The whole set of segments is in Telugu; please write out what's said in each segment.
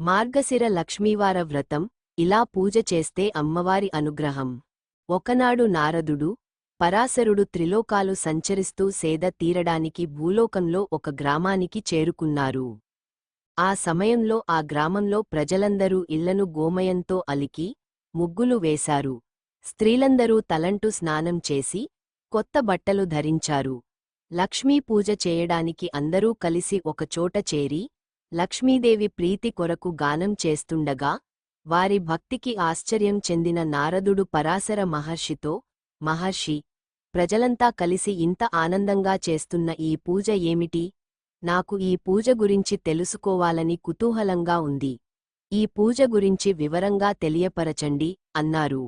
మార్గశిర లక్ష్మీవార వ్రతం ఇలా పూజ చేస్తే అమ్మవారి అనుగ్రహం. ఒకనాడు నారదుడు పరాశరుడు త్రిలోకాలు సంచరిస్తూ సేద తీరడానికి భూలోకంలో ఒక గ్రామానికి చేరుకున్నారు. ఆ సమయంలో ఆ గ్రామంలో ప్రజలందరూ ఇళ్ళను గోమయంతో అలికి ముగ్గులు వేశారు. స్త్రీలందరూ తలంటూ స్నానం చేసి కొత్త బట్టలు ధరించారు. లక్ష్మీ పూజ చేయడానికి అందరూ కలిసి ఒకచోట చేరి లక్ష్మీదేవి ప్రీతి కొరకు గానం చేస్తుండగా వారి భక్తికి ఆశ్చర్యం చెందిన నారదుడు పరాశర మహర్షితో మహర్షి ప్రజలంతా కలిసి ఇంత ఆనందంగా చేస్తున్న ఈ పూజ ఏమిటి? నాకు ఈ పూజ గురించి తెలుసుకోవాలని కుతూహలంగా ఉంది. ఈ పూజ గురించి వివరంగా తెలియపరచండి అన్నారు.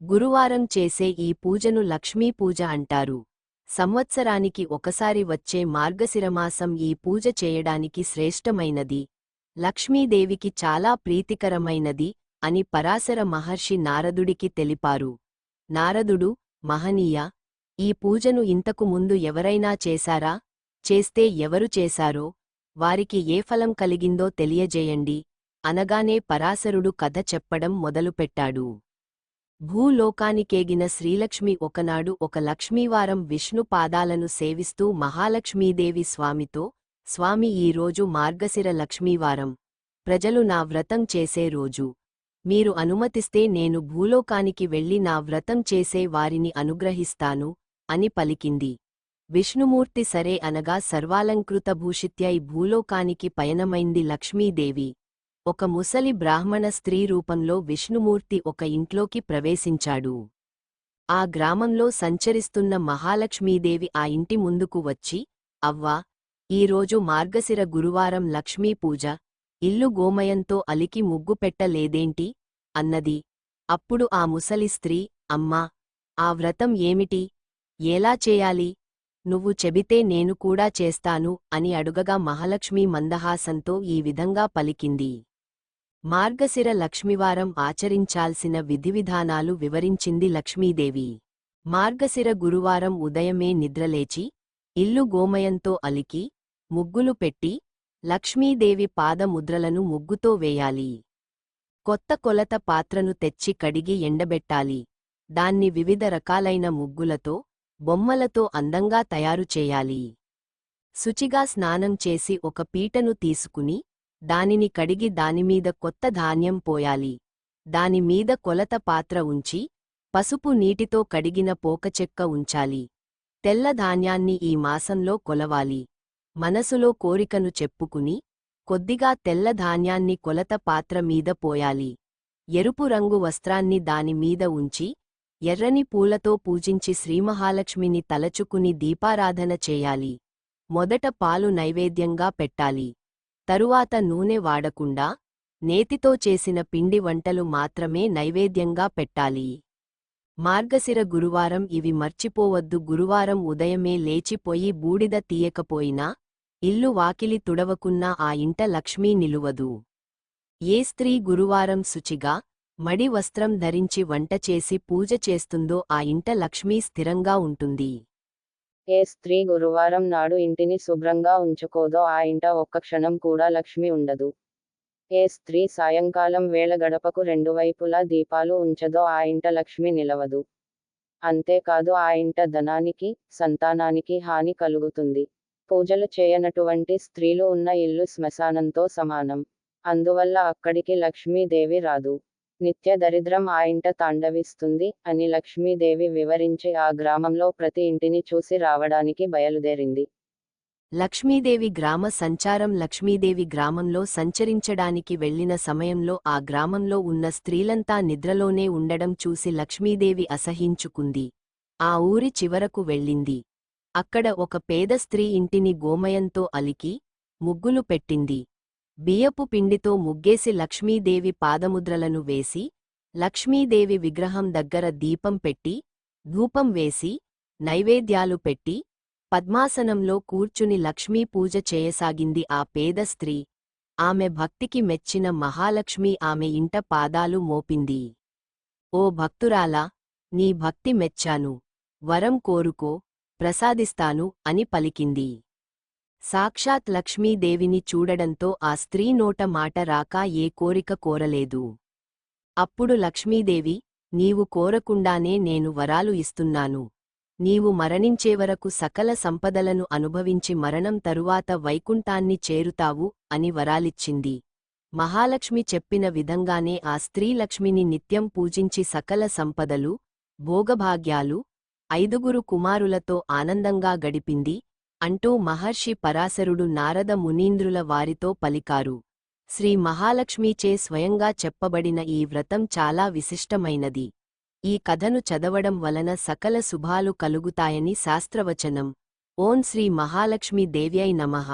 గురువారం చేసే ఈ పూజను లక్ష్మీ పూజ అంటారు. సంవత్సరానికి ఒకసారి వచ్చే మార్గశిరమాసం ఈ పూజ చేయడానికి శ్రేష్టమైనది. లక్ష్మీదేవికి చాలా ప్రీతికరమైనది అని పరాశర మహర్షి నారదుడికి తెలిపారు. నారదుడు మహనీయ ఈ పూజను ఇంతకు ముందు ఎవరైనా చేశారా? చేస్తే ఎవరు చేశారో? వారికి ఏ ఫలం కలిగిందో తెలియజేయండి. అనగానే పరాశరుడు కథ చెప్పడం మొదలుపెట్టాడు. భూలోకానికేగిన శ్రీలక్ష్మి ఒకనాడు ఒక లక్ష్మీవారం విష్ణు పాదాలను సేవిస్తూ మహాలక్ష్మీదేవి స్వామితో స్వామి ఈరోజు మార్గశిర లక్ష్మీవారం. ప్రజలు నా వ్రతం చేసే రోజు. మీరు అనుమతిస్తే నేను భూలోకానికి వెళ్ళి నా వ్రతం చేసే వారిని అనుగ్రహిస్తాను అని పలికింది. విష్ణుమూర్తి సరే అనగా సర్వాలంకృత భూషిత్యై భూలోకానికి పయనమైంది లక్ష్మీదేవి. ఒక ముసలి బ్రాహ్మణ స్త్రీ రూపంలో విష్ణుమూర్తి ఒక ఇంట్లోకి ప్రవేశించాడు. ఆ గ్రామంలో సంచరిస్తున్న మహాలక్ష్మీదేవి ఆ ఇంటి ముందుకు వచ్చి అవ్వా ఈరోజు మార్గశిర గురువారం లక్ష్మీ పూజ. ఇల్లు గోమయంతో అలికి ముగ్గు పెట్టలేదేంటి అన్నది. అప్పుడు ఆ ముసలి స్త్రీ అమ్మా ఆ వ్రతం ఏమిటి? ఎలా చేయాలి? నువ్వు చెబితే నేను కూడా చేస్తాను అని అడుగగా మహాలక్ష్మీ మందహాసంతో ఈ విధంగా పలికింది. మార్గశిర లక్ష్మివారం ఆచరించాల్సిన విధివిధానాలు వివరించింది లక్ష్మీదేవి. మార్గశిర గురువారం ఉదయమే నిద్రలేచి ఇల్లు గోమయంతో అలికి ముగ్గులు పెట్టి లక్ష్మీదేవి పాదముద్రలను ముగ్గుతో వేయాలి. కొత్త కొలత పాత్రను తెచ్చి కడిగి ఎండబెట్టాలి. దాన్ని వివిధ రకాలైన ముగ్గులతో బొమ్మలతో అందంగా తయారు చేయాలి. శుచిగా స్నానం చేసి ఒక పీటను తీసుకుని దానిని కడిగి దానిమీద కొత్త ధాన్యం పోయాలి. దానిమీద కొలత పాత్ర ఉంచి పసుపు నీటితో కడిగిన పోకచెక్క ఉంచాలి. తెల్ల ధాన్యాన్ని ఈ మాసంలో కొలవాలి. మనసులో కోరికను చెప్పుకుని కొద్దిగా తెల్ల ధాన్యాన్ని కొలత పాత్ర మీద పోయాలి. ఎరుపు రంగు వస్త్రాన్ని దానిమీద ఉంచి ఎర్రని పూలతో పూజించి శ్రీమహాలక్ష్మిని తలచుకుని దీపారాధన చేయాలి. మొదట పాలు నైవేద్యంగా పెట్టాలి. తరువాత నూనె వాడకుండా నేతితో చేసిన పిండి వంటలు మాత్రమే నైవేద్యంగా పెట్టాలి. మార్గశిర గురువారం ఇవి మర్చిపోవద్దు. గురువారం ఉదయమే లేచిపోయి బూడిద తీయకపోయినా ఇల్లు వాకిలి తుడవకున్నా ఆ ఇంట లక్ష్మీ నిలువదు. ఏ స్త్రీ గురువారం శుచిగా మడి వస్త్రం ధరించి వంట చేసి పూజ చేస్తుందో ఆ ఇంట లక్ష్మీ స్థిరంగా ఉంటుంది. ఏ స్త్రీ గురువారం నాడు ఇంటిని శుభ్రంగా ఉంచుకోదో ఆ ఇంట ఒక్క క్షణం కూడా లక్ష్మి ఉండదు. ఏ స్త్రీ సాయంకాలం వేళ గడపకు రెండు వైపులా దీపాలు ఉంచదో ఆ ఇంట లక్ష్మి నిలవదు. అంతేకాదు ఆ ఇంట ధనానికి సంతానానికి హాని కలుగుతుంది. పూజలు చేయనటువంటి స్త్రీలు ఉన్న ఇల్లు శ్మశానంతో సమానం. అందువల్ల అక్కడికి లక్ష్మీదేవి రాదు. నిత్య దరిద్రం ఆ ఇంట తాండవిస్తుంది అని లక్ష్మీదేవి వివరించి ఆ గ్రామంలో ప్రతి ఇంటిని చూసి రావడానికి బయలుదేరింది. లక్ష్మీదేవి గ్రామ సంచారం లక్ష్మీదేవి గ్రామంలో సంచరించడానికి వెళ్ళిన సమయంలో ఆ గ్రామంలో ఉన్న స్త్రీలంతా నిద్రలోనే ఉండడం చూసి లక్ష్మీదేవి అసహించుకుంది. ఆ ఊరి చివరకు వెళ్ళింది. అక్కడ ఒక పేద స్త్రీ ఇంటిని గోమయంతో అలికి ముగ్గులు పెట్టింది. బియ్యపు పిండితో ముగ్గేసి లక్ష్మీదేవి పాదముద్రలను వేసి లక్ష్మీదేవి విగ్రహం దగ్గర దీపం పెట్టి ధూపం వేసి నైవేద్యాలు పెట్టి పద్మాసనంలో కూర్చుని లక్ష్మీ పూజ చేయసాగింది ఆ పేద స్త్రీ. ఆమె భక్తికి మెచ్చిన మహాలక్ష్మి ఆమె ఇంట పాదాలు మోపింది. ఓ భక్తురాలా నీ భక్తి మెచ్చాను. వరం కోరుకో ప్రసాదిస్తాను అని పలికింది. సాక్షాత్ లక్ష్మీదేవిని చూడడంతో ఆ స్త్రీ నోట మాట రాక ఏ కోరిక కోరలేదు. అప్పుడు లక్ష్మీదేవి నీవు కోరకుండానే నేను వరాలు ఇస్తున్నాను. నీవు మరణించేవరకు సకల సంపదలను అనుభవించి మరణం తరువాత వైకుంఠాన్ని చేరుతావు అని వరాలిచ్చింది. మహాలక్ష్మి చెప్పిన విధంగానే ఆ స్త్రీ లక్ష్మిని నిత్యం పూజించి సకల సంపదలు భోగభాగ్యాలు ఐదుగురు కుమారులతో ఆనందంగా గడిపింది. అంటూ మహర్షి పరాశరుడు నారద మునీంద్రుల వారితో పలికారు. శ్రీ మహాలక్ష్మీచే స్వయంగా చెప్పబడిన ఈ వ్రతం చాలా విశిష్టమైనది. ఈ కథను చదవడం వలన సకల శుభాలు కలుగుతాయని శాస్త్రవచనం. ఓం శ్రీ మహాలక్ష్మీ దేవ్యై నమః.